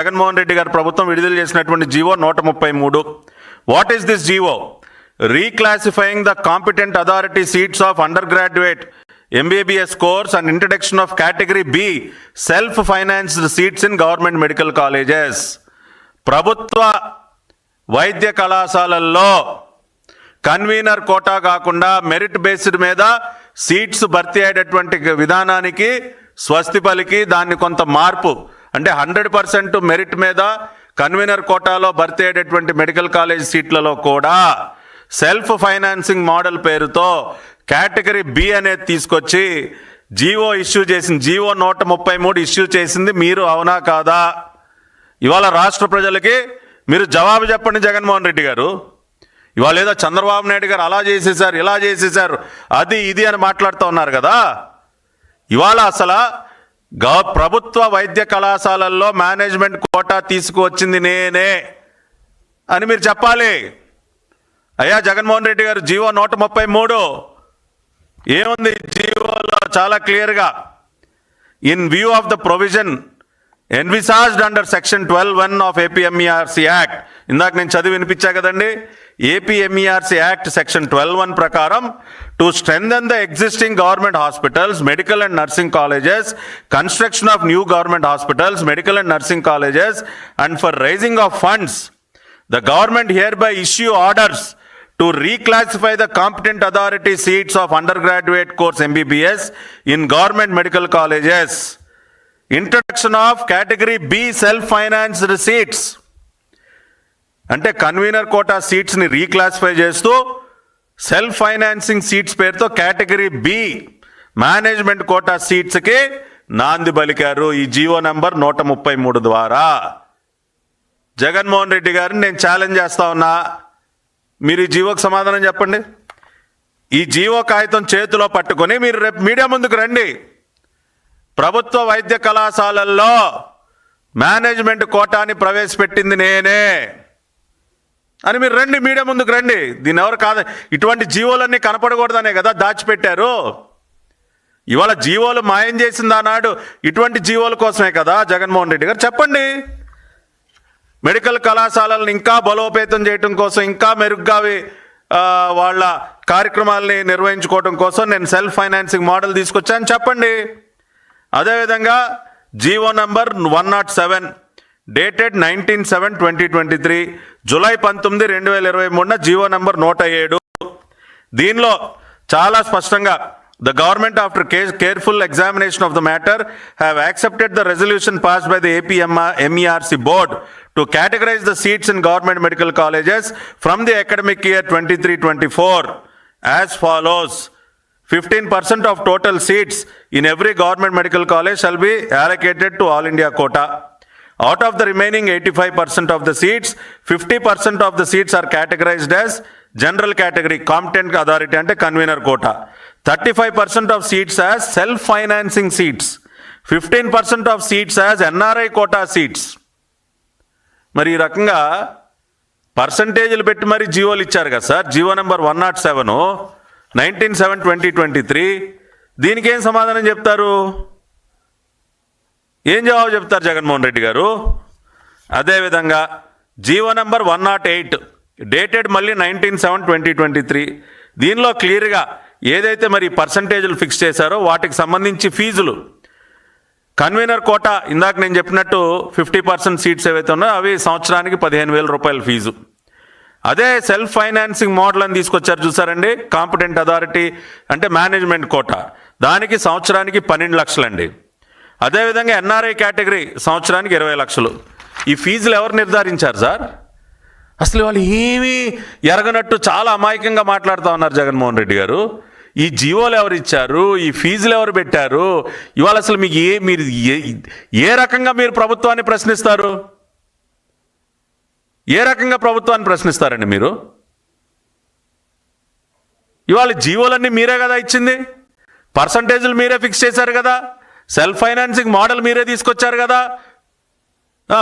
జగన్మోహన్ రెడ్డి గారు ప్రభుత్వం విడుదల చేసినటువంటి జీవో నూట ముప్పై మూడు. What is this GO? Reclassifying the competent authority seats of undergraduate MBBS course and introduction of category B self financed seats in government medical colleges ప్రభుత్వ వైద్య కళాశాలల్లో కన్వీనర్ కోటా కాకుండా మెరిట్ బేస్డ్ మీద సీట్స్ భర్తీ అయ్యేటటువంటి విధానానికి స్వస్తి పలికి దాన్ని కొంత మార్పు. అంటే హండ్రెడ్ పర్సెంట్ మెరిట్ మీద కన్వీనర్ కోటాలో భర్తీ అయ్యేటటువంటి మెడికల్ కాలేజ్ సీట్లలో కూడా సెల్ఫ్ ఫైనాన్సింగ్ మోడల్ పేరుతో కేటగిరీ బి అనేది తీసుకొచ్చి జీవో ఇష్యూ చేసింది. జీవో నూట ముప్పై మూడు ఇష్యూ చేసింది. మీరు అవునా కాదా? ఇవాళ రాష్ట్ర ప్రజలకి మీరు జవాబు చెప్పండి జగన్మోహన్ రెడ్డి గారు. ఇవాళ ఏదో చంద్రబాబు నాయుడు గారు అలా చేసేసారు ఇలా చేసేసారు. అది ఇది అని మాట్లాడుతూ ఉన్నారు కదా. ఇవాళ అసలు గవ ప్రభుత్వ వైద్య కళాశాలల్లో మేనేజ్మెంట్ కోటా తీసుకువచ్చింది నేనే అని మీరు చెప్పాలి. అయ్యా జగన్మోహన్ రెడ్డి గారు జీవో నూట ముప్పై మూడు. ఏముంది? జీవోలో చాలా క్లియర్గా. In view of the provision envisaged under section twelve one of APMERC act. ఇందాక నేను చదివి వినిపించా కదండి? APMERC act section twelve one ప్రకారం to strengthen the existing government hospitals medical and nursing colleges construction of new government hospitals medical and nursing colleges and for raising of funds the government hereby issue orders to reclassify the competent authority seats of undergraduate course MBBS in government medical colleges introduction of category B self financed seats అంటే convener quota సీట్స్ని reclassify చేస్తూ self financing seats పేరుతో category B management quota సీట్స్కి నాంది పలికారు ఈ GO number నూట ముప్పై మూడు ద్వారా. జగన్మోహన్ రెడ్డి గారిని నేను ఛాలెంజ్ చేస్తా ఉన్నా. మీరు ఈ జీవోకి సమాధానం చెప్పండి. ఈ జీవో కాగితం చేతిలో పట్టుకొని మీరు రేపు మీడియా ముందుకు రండి. ప్రభుత్వ వైద్య కళాశాలల్లో మేనేజ్మెంట్ కోటాని ప్రవేశపెట్టింది నేనే. అని మీరు రండి మీడియా ముందుకు రండి. దీని ఎవరు కాదు ఇటువంటి జీవోలన్నీ కనపడకూడదనే కదా దాచిపెట్టారు. ఇవాళ జీవోలు మాయం చేసింది ఆనాడు ఇటువంటి జీవోల కోసమే కదా జగన్మోహన్ రెడ్డి గారు. చెప్పండి. మెడికల్ కళాశాలలను ఇంకా బలోపేతం చేయటం కోసం ఇంకా మెరుగ్గా అవి, వాళ్ళ కార్యక్రమాలని నిర్వహించుకోవడం కోసం నేను సెల్ఫ్ ఫైనాన్సింగ్ మోడల్ తీసుకొచ్చాను. చెప్పండి. అదేవిధంగా GO number one nought seven dated nineteen seven twenty twenty three July పంతొమ్మిది రెండు వేల ఇరవై మూడున జీవో నంబర్ నూట ఏడు. దీనిలో చాలా స్పష్టంగా the government after ca careful examination of the matter have accepted the resolution pass by the APMR MERC board to categorise the seats in government medical colleges from the academic year twenty three twenty four. As follows fifteen percent of total seats in every government medical college shall be allocated to all India quota out of the remaining eighty five percent of the seats fifty percent of the seats are categorised as general category competent authority అంటే convener quota thirty five percent of seats as self financing seats fifteen percent of seats as NRI quota seats మరి ఈ రకంగా పర్సంటేజీలు పెట్టి మరి జియోలు ఇచ్చారు కదా sir? GO number one nought seven nineteen seven twenty twenty three. దీనికి ఏం సమాధానం చెప్తారు? ఏం జవాబు చెప్తారు జగన్మోహన్ రెడ్డి గారు? అదేవిధంగా GO number one nought eight dated మళ్ళీ nineteen seven twenty twenty three. దీనిలో క్లియర్గా ఏదైతే మరి పర్సంటేజ్లు ఫిక్స్ చేశారో వాటికి సంబంధించి ఫీజులు. కన్వీనర్ కోట ఇందాక నేను చెప్పినట్టు ఫిఫ్టీ పర్సెంట్ సీట్స్ ఏవైతే ఉన్నాయో అవి సంవత్సరానికి పదిహేను వేల రూపాయల ఫీజు. అదే సెల్ఫ్ ఫైనాన్సింగ్ మోడల్ అని తీసుకొచ్చారు చూసారండి? కాంపిటెంట్ అథారిటీ అంటే మేనేజ్మెంట్ కోట దానికి సంవత్సరానికి పన్నెండు లక్షలండి. అదేవిధంగా ఎన్ఆర్ఐ కేటగిరీ సంవత్సరానికి ఇరవై లక్షలు. ఈ ఫీజులు ఎవరు నిర్ధారించారు సార్? అసలు వాళ్ళు ఏమీ ఎరగనట్టు చాలా అమాయకంగా మాట్లాడుతూ ఉన్నారు జగన్మోహన్ రెడ్డి గారు. ఈ జీవోలు ఎవరు ఇచ్చారు? ఈ ఫీజులు ఎవరు పెట్టారు? ఇవాళ అసలు మీకు ఏ మీరు ఏ ఏ రకంగా మీరు ప్రభుత్వాన్ని ప్రశ్నిస్తారు? ఏ రకంగా ప్రభుత్వాన్ని ప్రశ్నిస్తారండి మీరు? ఇవాళ జీవోలన్నీ మీరే కదా ఇచ్చింది. పర్సంటేజ్లు మీరే ఫిక్స్ చేశారు కదా. సెల్ఫ్ ఫైనాన్సింగ్ మోడల్ మీరే తీసుకొచ్చారు కదా.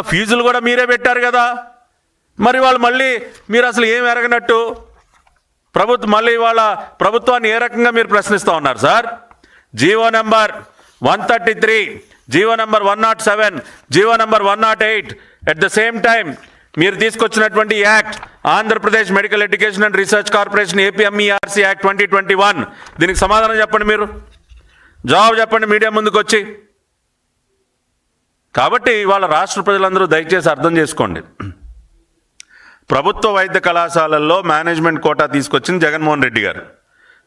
ఫీజులు కూడా మీరే పెట్టారు కదా. మరి వాళ్ళు మళ్ళీ మీరు అసలు ఏం ఎరగనట్టు? ప్రభుత్వం మళ్ళీ ఇవాళ ప్రభుత్వాన్ని ఏ రకంగా మీరు ప్రశ్నిస్తూ ఉన్నారు sir? GO number one thirty three GO number one nought seven GO number one nought eight. At the same time మీరు తీసుకొచ్చినటువంటి act Andhra Pradesh medical education and research corporation APMERC act twenty twenty one. దీనికి సమాధానం చెప్పండి మీరు. జవాబు చెప్పండి media ముందుకు వచ్చి కాబట్టి ఇవాళ రాష్ట్ర ప్రజలందరూ దయచేసి అర్థం చేసుకోండి. ప్రభుత్వ వైద్య కళాశాలల్లో మేనేజ్మెంట్ కోటా తీసుకొచ్చింది జగన్మోహన్ రెడ్డి గారు.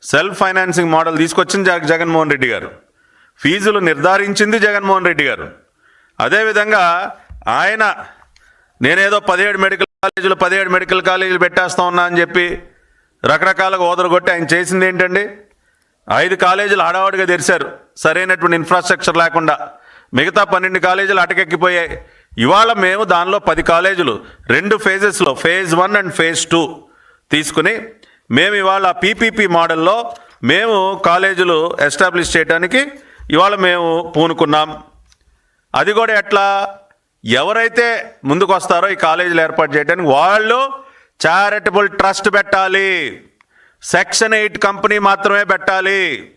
సెల్ఫ్ ఫైనాన్సింగ్ మోడల్ తీసుకొచ్చింది జగ జగన్మోహన్ రెడ్డి గారు. ఫీజులు నిర్ధారించింది జగన్మోహన్ రెడ్డి గారు. అదేవిధంగా ఆయన నేనేదో పదిహేడు మెడికల్ కాలేజీలు పదిహేడు మెడికల్ కాలేజీలు పెట్టేస్తా ఉన్నా అని చెప్పి రకరకాలుగా ఓదరగొట్టి ఆయన చేసింది ఏంటండి? ఐదు కాలేజీలు హడావుడిగా తెరిచారు సరైనటువంటి ఇన్ఫ్రాస్ట్రక్చర్ లేకుండా. మిగతా పన్నెండు కాలేజీలు అటకెక్కిపోయాయి. ఇవాళ మేము దానిలో పది కాలేజీలు రెండు ఫేజెస్లో phase one and phase two తీసుకుని మేము ఇవాళ పీపీపీ మోడల్లో మేము కాలేజీలు ఎస్టాబ్లిష్ చేయడానికి ఇవాళ మేము పూనుకున్నాం. అది కూడా ఎట్లా? ఎవరైతే ముందుకు వస్తారో ఈ కాలేజీలు ఏర్పాటు చేయడానికి వాళ్ళు చారిటబుల్ ట్రస్ట్ పెట్టాలి. సెక్షన్ ఎయిట్ కంపెనీ మాత్రమే పెట్టాలి.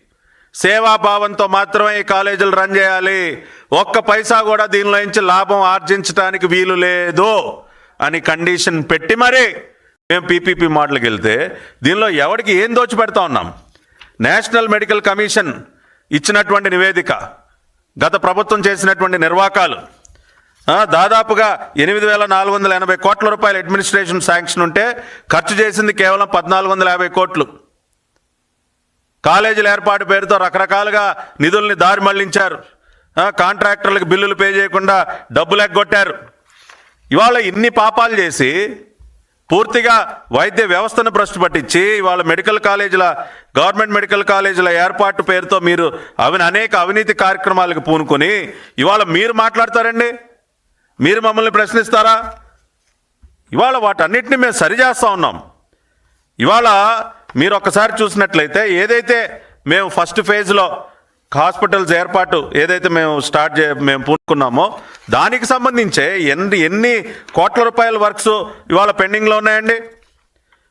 సేవాభావంతో మాత్రమే ఈ కాలేజీలు రన్ చేయాలి. ఒక్క పైసా కూడా దీనిలో నుంచి లాభం ఆర్జించడానికి వీలు లేదు అని కండిషన్ పెట్టి మరి మేము పీపీపీ మోడల్కి వెళ్తే దీనిలో ఎవరికి ఏం దోచిపెడతా ఉన్నాం? నేషనల్ మెడికల్ కమిషన్ ఇచ్చినటువంటి నివేదిక గత ప్రభుత్వం చేసినటువంటి నిర్వాకాలు దాదాపుగా ఎనిమిది వేల నాలుగు వందల ఎనభై కోట్ల రూపాయల అడ్మినిస్ట్రేషన్ శాంక్షన్ ఉంటే ఖర్చు చేసింది కేవలం పద్నాలుగు వందల యాభై కోట్లు. కాలేజీల ఏర్పాటు పేరుతో రకరకాలుగా నిధుల్ని దారి మళ్ళించారు. కాంట్రాక్టర్లకు బిల్లులు పే చేయకుండా డబ్బులు ఎగ్గొట్టారు. ఇవాళ ఇన్ని పాపాలు చేసి పూర్తిగా వైద్య వ్యవస్థను భ్రష్టు పట్టించి ఇవాళ మెడికల్ కాలేజీల గవర్నమెంట్ మెడికల్ కాలేజీల ఏర్పాటు పేరుతో మీరు అవి అనేక అవినీతి కార్యక్రమాలకు పూనుకొని ఇవాళ మీరు మాట్లాడతారండి? మీరు మమ్మల్ని ప్రశ్నిస్తారా? ఇవాళ వాటన్నిటిని మేము సరిచేస్తూ ఉన్నాం. ఇవాళ మీరు ఒక్కసారి చూసినట్లయితే ఏదైతే మేము ఫస్ట్ ఫేజ్లో హాస్పిటల్స్ ఏర్పాటు ఏదైతే మేము స్టార్ట్ చే మేము పూనుకున్నామో దానికి సంబంధించే ఎన్ని ఎన్ని కోట్ల రూపాయల వర్క్స్ ఇవాళ పెండింగ్లో ఉన్నాయండి?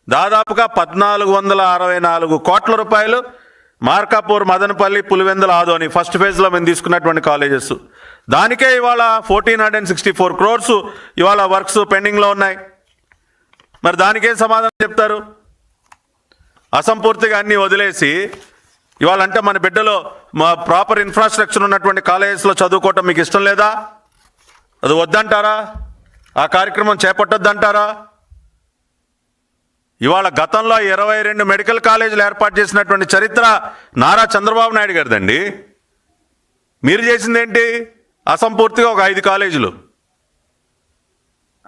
దాదాపుగా పద్నాలుగు వందల అరవై నాలుగు కోట్ల రూపాయలు మార్కాపూర్ మదనపల్లి పులివెందుల ఆదోని ఫస్ట్ ఫేజ్లో మేము తీసుకున్నటువంటి కాలేజెస్. దానికే ఇవాళ fourteen hundred sixty four crores ఇవాళ వర్క్స్ పెండింగ్లో ఉన్నాయి. మరి దానికేం సమాధానం చెప్తారు? అసంపూర్తిగా అన్నీ వదిలేసి ఇవాళ అంటే మన బిడ్డలో మా ప్రాపర్ ఇన్ఫ్రాస్ట్రక్చర్ ఉన్నటువంటి కాలేజెస్లో చదువుకోవటం మీకు ఇష్టం లేదా? అది వద్దంటారా? ఆ కార్యక్రమం చేపట్టొద్దంటారా? ఇవాళ గతంలో ఇరవై రెండు మెడికల్ కాలేజీలు ఏర్పాటు చేసినటువంటి చరిత్ర నారా చంద్రబాబు నాయుడు గారిదండి. మీరు చేసిందేంటి? అసంపూర్తిగా ఒక ఐదు కాలేజీలు.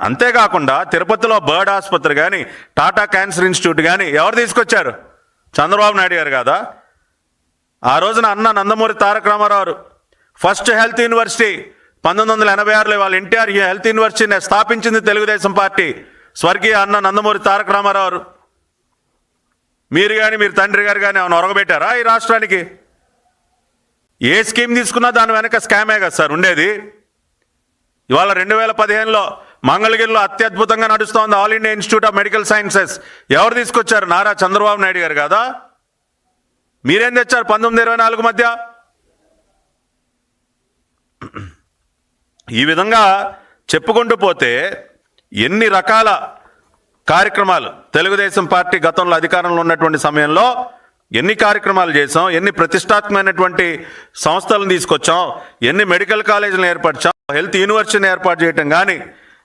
అంతేకాకుండా తిరుపతిలో బర్డ్ ఆసుపత్రి కానీ టాటా క్యాన్సర్ ఇన్స్టిట్యూట్ కానీ ఎవరు తీసుకొచ్చారు? చంద్రబాబు నాయుడు గారు కదా? ఆ రోజున అన్న Nandamuri Taraka Rama Rao first health university పంతొమ్మిది వందల ఎనభై ఆరులో వాళ్ళ ఎన్టీఆర్ హెల్త్ యూనివర్సిటీని స్థాపించింది తెలుగుదేశం పార్టీ స్వర్గీయ అన్న నందమూరి తారక రామారావు. మీరు కానీ మీరు తండ్రి గారు కానీ ఆమెను ఒరగబెట్టారా ఈ రాష్ట్రానికి? ఏ స్కీమ్ తీసుకున్నా దాని వెనక స్కామే కదా సార్ ఉండేది. ఇవాళ రెండు వేల పదిహేనులో మంగళగిరిలో అత్యద్భుతంగా నడుస్తోంది all India institute of medical sciences. ఎవరు తీసుకొచ్చారు? నారా చంద్రబాబు నాయుడు గారు కదా? మీరేం తెచ్చారు పంతొమ్మిది ఇరవై నాలుగు మధ్య? ఈ విధంగా చెప్పుకుంటూ పోతే ఎన్ని రకాల కార్యక్రమాలు తెలుగుదేశం పార్టీ గతంలో అధికారంలో ఉన్నటువంటి సమయంలో ఎన్ని కార్యక్రమాలు చేసాం ఎన్ని ప్రతిష్టాత్మకమైనటువంటి సంస్థలను తీసుకొచ్చాం ఎన్ని మెడికల్ కాలేజీలను ఏర్పరిచాం హెల్త్ యూనివర్సిటీని ఏర్పాటు చేయటం కానీ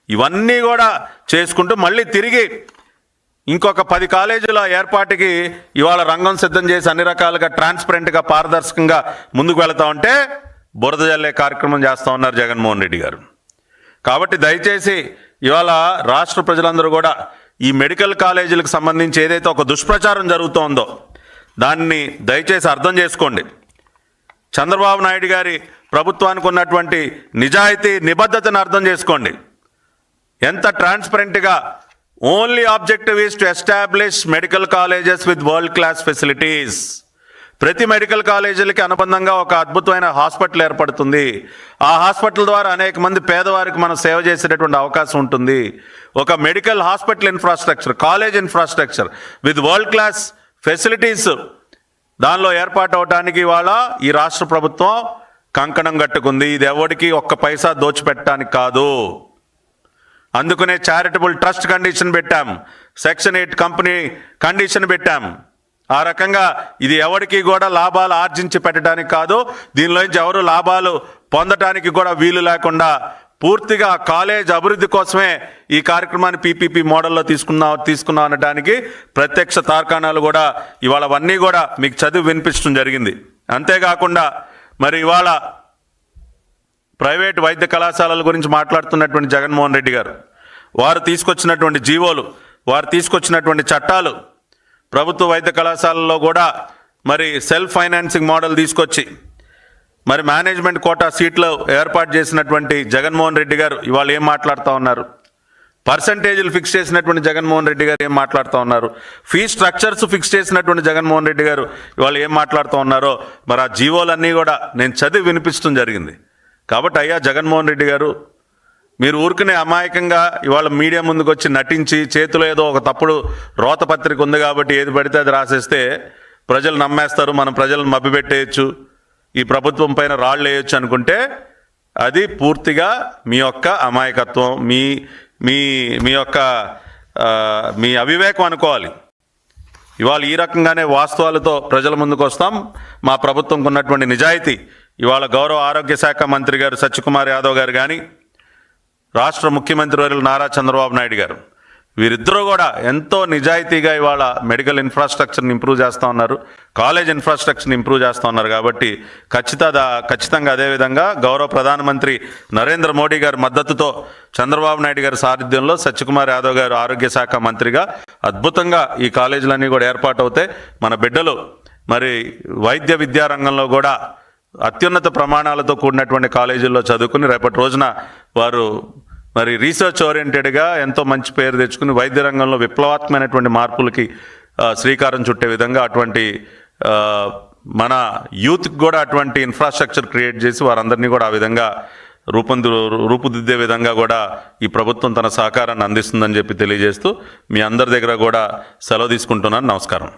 ఇవన్నీ కూడా చేసుకుంటూ మళ్ళీ తిరిగి ఇంకొక పది కాలేజీల ఏర్పాటుకి ఇవాళ రంగం సిద్ధం చేసి అన్ని రకాలుగా ట్రాన్స్పరెంట్గా పారదర్శకంగా ముందుకు వెళతా ఉంటే బురద జల్లే కార్యక్రమం చేస్తూ ఉన్నారు జగన్మోహన్ రెడ్డి గారు. కాబట్టి దయచేసి ఇవాళ రాష్ట్ర ప్రజలందరూ కూడా ఈ మెడికల్ కాలేజీలకు సంబంధించి ఏదైతే ఒక దుష్ప్రచారం జరుగుతోందో దాన్ని దయచేసి అర్థం చేసుకోండి. చంద్రబాబు నాయుడు గారి ప్రభుత్వానికి ఉన్నటువంటి నిజాయితీ నిబద్ధతను అర్థం చేసుకోండి. ఎంత ట్రాన్స్పరెంట్గా only objective is to establish medical colleges with world class facilities. ప్రతి మెడికల్ కాలేజీలకి అనుబంధంగా ఒక అద్భుతమైన హాస్పిటల్ ఏర్పడుతుంది. ఆ హాస్పిటల్ ద్వారా అనేక మంది పేదవారికి మనం సేవ చేసేటటువంటి అవకాశం ఉంటుంది. ఒక medical hospital infrastructure college infrastructure with world class facilities దానిలో ఏర్పాటు అవడానికి ఇవాళ ఈ రాష్ట్ర ప్రభుత్వం కంకణం కట్టుకుంది. ఇది ఎవరికి ఒక్క పైసా దోచిపెట్టడానికి కాదు. అందుకనే చారిటబుల్ ట్రస్ట్ కండిషన్ పెట్టాం. సెక్షన్ ఎయిట్ కంపెనీ కండిషన్ పెట్టాం. ఆ రకంగా ఇది ఎవరికి కూడా లాభాలు ఆర్జించి పెట్టడానికి కాదు. దీనిలోంచి ఎవరు లాభాలు పొందటానికి కూడా వీలు లేకుండా పూర్తిగా కాలేజ్ అభివృద్ధి కోసమే ఈ కార్యక్రమాన్ని పీపీపీ మోడల్లో తీసుకున్నాం తీసుకున్నాం అనడానికి ప్రత్యక్ష తార్కాణాలు కూడా ఇవాళ అవన్నీ కూడా మీకు చదివి వినిపించడం జరిగింది. అంతేకాకుండా మరి ఇవాళ ప్రైవేట్ వైద్య కళాశాలల గురించి మాట్లాడుతున్నటువంటి జగన్మోహన్ రెడ్డి గారు వారు తీసుకొచ్చినటువంటి జీవోలు వారు తీసుకొచ్చినటువంటి చట్టాలు ప్రభుత్వ వైద్య కళాశాలల్లో కూడా మరి సెల్ఫ్ ఫైనాన్సింగ్ మోడల్ తీసుకొచ్చి మరి మేనేజ్మెంట్ కోటా సీట్లు ఏర్పాటు చేసినటువంటి జగన్మోహన్ రెడ్డి గారు ఇవాళ ఏం మాట్లాడుతూ ఉన్నారు? పర్సంటేజీలు ఫిక్స్ చేసినటువంటి జగన్మోహన్ రెడ్డి గారు ఏం మాట్లాడుతూ ఉన్నారు? ఫీ స్ట్రక్చర్స్ ఫిక్స్ చేసినటువంటి జగన్మోహన్ రెడ్డి గారు ఇవాళ ఏం మాట్లాడుతూ ఉన్నారో మరి ఆ జీవోలన్నీ కూడా నేను చదివి వినిపించడం జరిగింది. కాబట్టి అయ్యా జగన్మోహన్ రెడ్డి గారు మీరు ఊరుకునే అమాయకంగా ఇవాళ మీడియా ముందుకు వచ్చి నటించి చేతిలో ఏదో ఒక తప్పుడు రోత పత్రిక ఉంది కాబట్టి ఏది పడితే అది రాసేస్తే ప్రజలు నమ్మేస్తారు మనం ప్రజలను మభ్యపెట్టేయచ్చు. ఈ ప్రభుత్వం పైన రాళ్ళు వేయొచ్చు అనుకుంటే అది పూర్తిగా మీ యొక్క అమాయకత్వం మీ మీ మీ యొక్క మీ అవివేకం అనుకోవాలి. ఇవాళ ఈ రకంగానే వాస్తవాలతో ప్రజల ముందుకు వస్తాం మా ప్రభుత్వంకు ఉన్నటువంటి నిజాయితీ ఇవాళ గౌరవ ఆరోగ్య శాఖ మంత్రి గారు సత్యకుమార్ యాదవ్ గారు కానీ రాష్ట్ర ముఖ్యమంత్రి వర్యులు నారా చంద్రబాబు నాయుడు గారు. వీరిద్దరూ కూడా ఎంతో నిజాయితీగా ఇవాళ మెడికల్ ఇన్ఫ్రాస్ట్రక్చర్ని ఇంప్రూవ్ చేస్తూ ఉన్నారు. కాలేజ్ ఇన్ఫ్రాస్ట్రక్చర్ని ఇంప్రూవ్ చేస్తూ ఉన్నారు కాబట్టి ఖచ్చితంగా ఖచ్చితంగా అదేవిధంగా గౌరవ ప్రధానమంత్రి నరేంద్ర మోడీ గారి మద్దతుతో చంద్రబాబు నాయుడు గారి సారథ్యంలో సత్యకుమార్ యాదవ్ గారు ఆరోగ్య శాఖ మంత్రిగా అద్భుతంగా ఈ కాలేజీలన్నీ కూడా ఏర్పాటు అవుతాయి మన బిడ్డలు మరి వైద్య విద్యా రంగంలో కూడా అత్యున్నత ప్రమాణాలతో కూడినటువంటి కాలేజీల్లో చదువుకుని రేపటి రోజున వారు మరి రీసెర్చ్ ఓరియంటెడ్గా ఎంతో మంచి పేరు తెచ్చుకుని వైద్య రంగంలో విప్లవాత్మకమైనటువంటి మార్పులకి శ్రీకారం చుట్టే విధంగా అటువంటి మన యూత్కి కూడా అటువంటి ఇన్ఫ్రాస్ట్రక్చర్ క్రియేట్ చేసి వారందరినీ కూడా ఆ విధంగా రూపొంది రూపుదిద్దే విధంగా కూడా ఈ ప్రభుత్వం తన సహకారాన్ని అందిస్తుందని చెప్పి తెలియజేస్తూ మీ అందరి దగ్గర కూడా సెలవు తీసుకుంటున్నాను. నమస్కారం.